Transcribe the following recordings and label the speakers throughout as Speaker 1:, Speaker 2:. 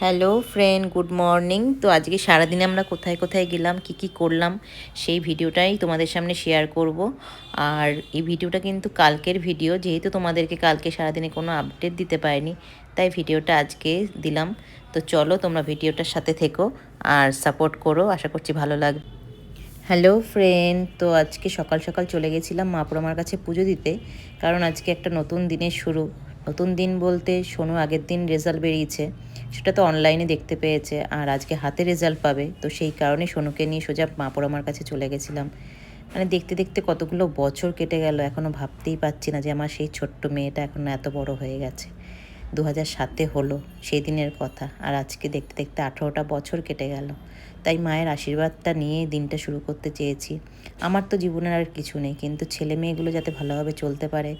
Speaker 1: Hello friend good morning তো আজকে সারাদিনে আমরা কোথায় কোথায় গেলাম, কি কি করলাম, সেই ভিডিওটাই তোমাদের সামনে শেয়ার করব। আর এই ভিডিওটা কিন্তু কালকের ভিডিও যেহেতু তোমাদেরকে কালকে সারাদিনে কোনো আপডেট দিতে পারিনি, তাই ভিডিওটা আজকে দিলাম। তো চলো তোমরা ভিডিওটার সাথে থেকো আর সাপোর্ট করো, আশা করছি ভালো লাগবে। হ্যালো ফ্রেন্ড তো আজকে সকাল সকাল চলে গেছিলাম মাপুরমার কাছে পুজো দিতে, কারণ আজকে একটা নতুন দিনের শুরু। নতুন দিন বলতে সোনু আগের দিন রেজাল্ট বেরিয়েছে, সেটা তো অনলাইনে দেখতে পেয়েছে আর আজকে হাতে রেজাল্ট পাবে, তো সেই কারণে সোনুকে নিয়ে সোজা মাপুরমার কাছে চলে গেছিলাম। মানে দেখতে দেখতে কতগুলো বছর কেটে গেল এখনও ভাবতেই পারছি না যে আমার সেই ছোট্ট মেয়েটা এখন এত বড় হয়ে গেছে। দু হাজার সাতে হলো, সেই দিনের কথা আর আজকে দেখতে দেখতে আঠেরোটা বছর কেটে গেল। তাই মায়ের আশীর্বাদটা নিয়ে দিনটা শুরু করতে চেয়েছি। আমার তো জীবনের আর কিছু নেই, কিন্তু ছেলে মেয়েগুলো যাতে ভালোভাবে চলতে পারে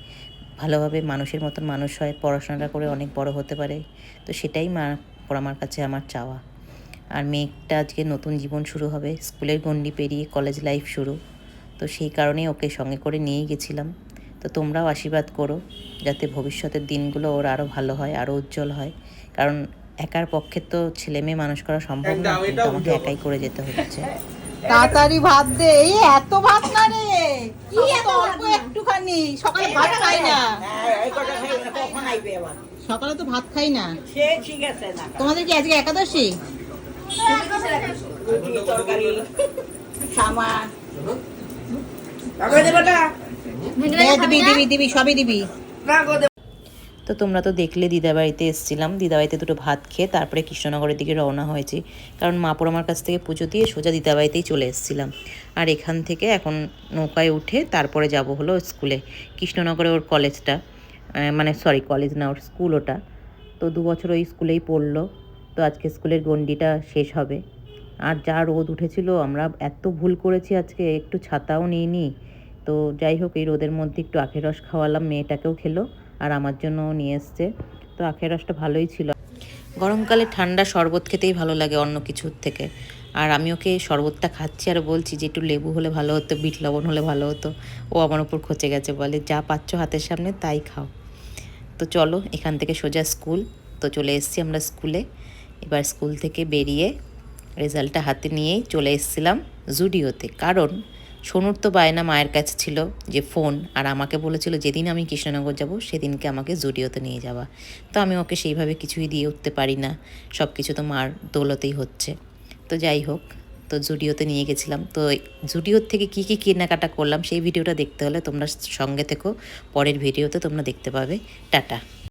Speaker 1: ভালোভাবে মানুষের মতন মানুষ হয় পড়াশোনাটা করে অনেক বড় হতে পারে। তো সেটাই মা আমার কাছে আমার চাওয়া। আর মেয়েটা আজকে নতুন জীবন শুরু হবে স্কুলের গণ্ডি পেরিয়ে কলেজ লাইফ শুরু। তো সেই কারণেই ওকে সঙ্গে করে নিয়েই গেছিলাম। তো তোমরাও আশীর্বাদ করো যাতে ভবিষ্যতের দিনগুলো ওর আরও ভালো হয় আরও উজ্জ্বল হয়। কারণ একার পক্ষে তো ছেলে মেয়ে মানুষ করা সম্ভব না কিন্তু আমাকে একাই করে যেতে হচ্ছে।
Speaker 2: তাড়াতাড়ি ভাত দে এই এত ভাত না রে। কি এত সকালে ভাত খাই না। সকালে তো ভাত খাই না। তোমাদের কি আজকে একাদশী? দে, দিবি দিবি দিবি সবই দিবি।
Speaker 1: তো তোমরা তো দেখলে দিদাবাড়িতে এসেছিলাম। দিদাবাড়িতে দুটো ভাত খেয়ে তারপরে কৃষ্ণনগরের দিকে রওনা হয়েছি। কারণ মাপুর আমার কাছ থেকে পুজো দিয়ে সোজা দিদাবাড়িতেই চলে এসেছিলাম। আর এখান থেকে এখন নৌকায় উঠে তারপরে যাব হলো স্কুলে। কৃষ্ণনগরে ওর কলেজটা মানে সরি কলেজ না, ওর স্কুল ওটা। তো দু বছর ওই স্কুলেই পড়ল। তো আজকে স্কুলের গণ্ডিটা শেষ হবে। আর যা রোদ উঠেছিল, আমরা এত ভুল করেছি আজকে, একটু ছাতাও নিইনি। তো যাই হোক, এই রোদের মধ্যে একটু আখের রস খাওয়ালাম, মেয়েটাকেও খেলো। আর আমার জন্যও নিয়ে এসছে। তো আখের রসটা ভালোই ছিল। গরমকালে ঠান্ডা শরবত খেতেই ভালো লাগে অন্য কিছুর থেকে। আর আমি ওকে শরবতটা খাচ্ছি আর বলছি যে, একটু লেবু হলে ভালো হতো, বিট লবণ হলে ভালো হতো। ও আমার উপর খচে গেছে, বলে, যা পাচ্ছ হাতের সামনে, তাই খাও। তো চলো, এখান থেকে সোজা স্কুল। তো চলে এসেছি আমরা স্কুলে। এবার স্কুল থেকে বেরিয়ে রেজাল্টটা হাতে নিয়েই চলে এসেছিলাম জুডিওতে। কারণ সোনুর তো বায়না মায়ের কাছে ছিল যে ফোন, আর আমাকে বলেছিল যেদিন আমি কৃষ্ণনগর যাব সেদিনকে আমাকে জুডিওতে নিয়ে যাওয়া। তো আমি ওকে সেইভাবে কিছুই দিয়ে উঠতে পারি না সব কিছু তো মার দৌলতেই হচ্ছে। তো যাই হোক, তো জুডিওতে নিয়ে গেছিলাম। তো জুডিওর থেকে কী কী কেনাকাটা করলাম সেই ভিডিওটা দেখতে হলে তোমরা সঙ্গে থেকো, পরের ভিডিওতে তোমরা দেখতে পাবে। টাটা।